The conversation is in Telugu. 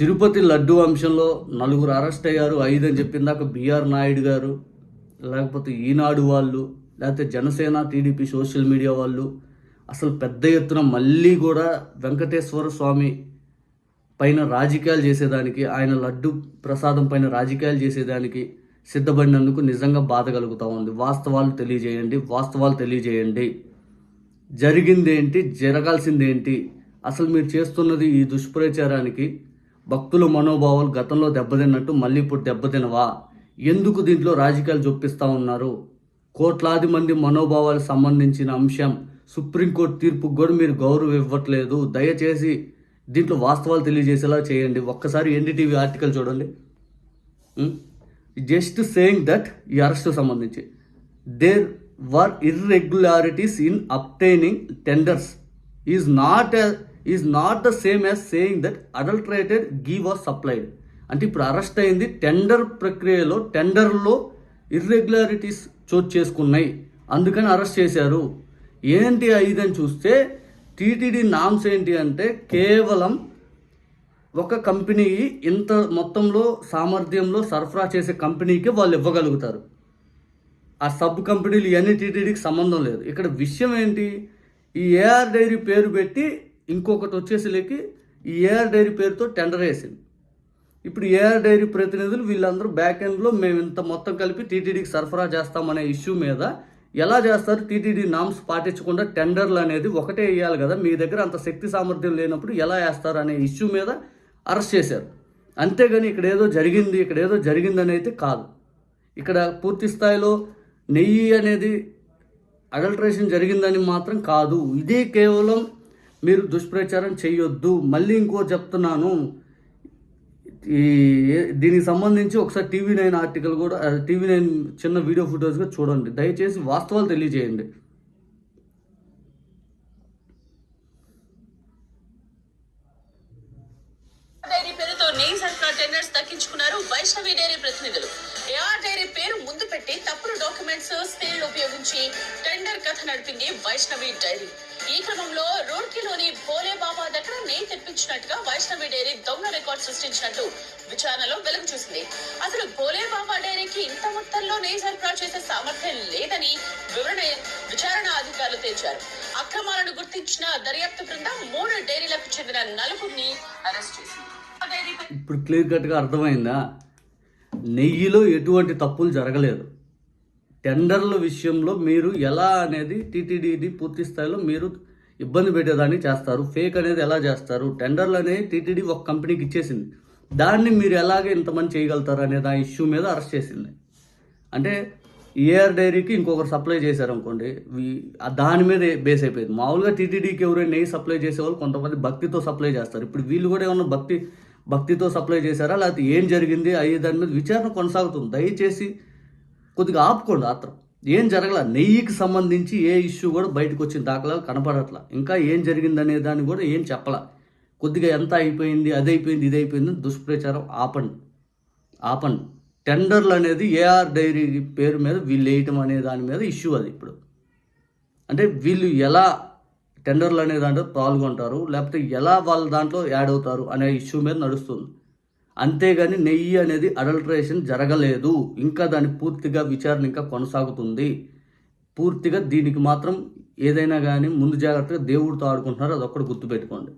తిరుపతి లడ్డు అంశంలో నలుగురు అరెస్ట్ అయ్యారు. ఐదు అని చెప్పిందాక బీఆర్ నాయుడు గారు లేకపోతే ఈనాడు వాళ్ళు లేకపోతే జనసేన టీడీపీ సోషల్ మీడియా వాళ్ళు అసలు పెద్ద ఎత్తున మళ్ళీ కూడా వెంకటేశ్వర స్వామి పైన రాజకీయాలు చేసేదానికి ఆయన లడ్డు ప్రసాదం పైన రాజకీయాలు చేసేదానికి సిద్ధపడినందుకు నిజంగా బాధ కలుగుతూ ఉంది. వాస్తవాలు తెలియజేయండి వాస్తవాలు తెలియజేయండి. జరిగిందేంటి జరగాల్సిందేంటి అసలు మీరు చేస్తున్నది ఈ దుష్ప్రచారానికి భక్తుల మనోభావాలు గతంలో దెబ్బతిన్నట్టు మళ్ళీ ఇప్పుడు దెబ్బతినవా? ఎందుకు దీంట్లో రాజకీయాలు చొప్పిస్తూ ఉన్నారు? కోట్లాది మంది మనోభావాలకు సంబంధించిన అంశం సుప్రీంకోర్టు తీర్పుకు కూడా మీరు గౌరవం ఇవ్వట్లేదు. దయచేసి దీంట్లో వాస్తవాలు తెలియజేసేలా చేయండి. ఒక్కసారి ఎన్డీటీవీ ఆర్టికల్ చూడండి. జస్ట్ సేయింగ్ దట్ ఈ అరెస్ట్ సంబంధించి. There were irregularities in obtaining tenders is not is not the same as saying that adulterated ghee was supplied అంటే ఇప్పుడు అరెస్ట్ అయింది టెండర్ ప్రక్రియలో టెండర్లో ఇర్రెగ్యులారిటీస్ చోటు చేసుకున్నాయి. అందుకని అరెస్ట్ చేశారు. ఏంటి ఐదని చూస్తే టీటీడీ నామ్స్ ఏంటి అంటే కేవలం ఒక కంపెనీ ఇంత మొత్తంలో సామర్థ్యంలో సరఫరా చేసే కంపెనీకి వాళ్ళు ఇవ్వగలుగుతారు. ఆ సబ్ కంపెనీలు ఇవన్నీ టీటీడీకి సంబంధం లేదు. ఇక్కడ విషయం ఏంటి? ఈ ఏఆర్ డైరీ పేరు పెట్టి ఇంకొకటి వచ్చేసరికి ఈ ఏఆర్ డైరీ పేరుతో టెండర్ వేసింది. ఇప్పుడు ఏఆర్ డైరీ ప్రతినిధులు వీళ్ళందరూ బ్యాక్ ఎండ్లో మేము ఇంత మొత్తం కలిపి టీటీడీకి సరఫరా చేస్తామనే ఇష్యూ మీద ఎలా చేస్తారు? టీటీడీ నామ్స్ పాటించకుండా టెండర్లు అనేది ఒకటే వేయాలి కదా? మీ దగ్గర అంత శక్తి సామర్థ్యం లేనప్పుడు ఎలా వేస్తారు అనే ఇష్యూ మీద అరెస్ట్ చేశారు. అంతేగాని ఇక్కడ ఏదో జరిగింది ఇక్కడ ఏదో జరిగిందని అయితే కాదు. ఇక్కడ పూర్తి స్థాయిలో నెయ్యి అనేది అడల్ట్రేషన్ జరిగిందని మాత్రం కాదు. ఇది కేవలం మీరు దుష్ప్రచారం చేయొద్దు. మళ్ళీ ఇంకో చెప్తున్నాను. ఈ దీనికి సంబంధించి ఒకసారి టీవీ నైన్ ఆర్టికల్ కూడా టీవీ నైన్ చిన్న వీడియో ఫుటేజ్గా చూడండి. దయచేసి వాస్తవాలు తెలియజేయండి. డైరీ పేరుతో నెయ్యి సరఫరా టెండర్స్ దక్కించుకున్నారు వైష్ణవి డైరీ ప్రతినిధులు. ఏఆర్ డైరీ పేరు ముందు పెట్టి తప్పుడు డాక్యుమెంట్స్ స్టేల్ ఉపయోగించి టెండర్ కథ నడిపింది వైష్ణవి డైరీ. ఈ క్రమంలో రూర్కీలోని భోలే బాబా దగ్గర నెయ్యి తెప్పించినట్టుగా వైష్ణవి డైరీ దొంగ రికార్డ్ సృష్టించినట్టు విచారణలో వెలుగు చూసింది. అసలు భోలే బాబా డైరీకి ఇంత మొత్తంలో నెయ్యి సరఫరా చేసే సామర్థ్యం లేదని వివరణ విచారణ అధికారులు తేల్చారు. అక్రమాలను గుర్తించిన దర్యాప్తు బృందం మూడు డైరీలకు చెందిన నలుగురిని అరెస్ట్ చేసింది. ఇప్పుడు క్లియర్ కట్గా అర్థమైందా? నెయ్యిలో ఎటువంటి తప్పులు జరగలేదు. టెండర్ల విషయంలో మీరు ఎలా అనేది టీటీడీని పూర్తి స్థాయిలో మీరు ఇబ్బంది పెట్టేదాన్ని చేస్తారు. ఫేక్ అనేది ఎలా చేస్తారు? టెండర్లు అనేది టీటీడీ ఒక కంపెనీకి ఇచ్చేసింది. దాన్ని మీరు ఎలాగే ఇంతమంది చేయగలుగుతారు అనేది ఆ ఇష్యూ మీద అరెస్ట్ చేసింది. అంటే ఏఆర్ డైరీకి ఇంకొకరు సప్లై చేశారు అనుకోండి దాని మీద బేస్ అయిపోయింది. మామూలుగా టీటీడీకి ఎవరైనా నెయ్యి సప్లై చేసేవాళ్ళు కొంతమంది భక్తితో సప్లై చేస్తారు. ఇప్పుడు వీళ్ళు కూడా ఏమన్నా భక్తి భక్తితో సప్లై చేశారా? లేకపోతే ఏం జరిగింది? అయ్యే దాని మీద విచారణ కొనసాగుతుంది. దయచేసి కొద్దిగా ఆపుకోండి ఆత్రం. ఏం జరగల? నెయ్యికి సంబంధించి ఏ ఇష్యూ కూడా బయటకు వచ్చిన దాఖలాలు కనపడట్లా. ఇంకా ఏం జరిగిందనే దాన్ని కూడా ఏం చెప్పాల. కొద్దిగా ఎంత అయిపోయింది అది అయిపోయింది ఇది అయిపోయింది దుష్ప్రచారం ఆపండి. ఆపండి. టెండర్లు అనేది ఏఆర్ డైరీ పేరు మీద వీళ్ళు వేయటం అనే దాని మీద ఇష్యూ అది ఇప్పుడు. అంటే వీళ్ళు ఎలా టెండర్లు అనే దాంట్లో పాల్గొంటారు లేకపోతే ఎలా వాళ్ళ దాంట్లో యాడ్ అవుతారు అనే ఇష్యూ మీద నడుస్తుంది. అంతేగాని నెయ్యి అనేది అడల్ట్రేషన్ జరగలేదు. ఇంకా దాని పూర్తిగా విచారణ ఇంకా కొనసాగుతుంది. పూర్తిగా దీనికి మాత్రం ఏదైనా కానీ ముందు జాగ్రత్తగా దేవుడితో ఆడుకుంటున్నారు అదొక్కటి గుర్తుపెట్టుకోండి.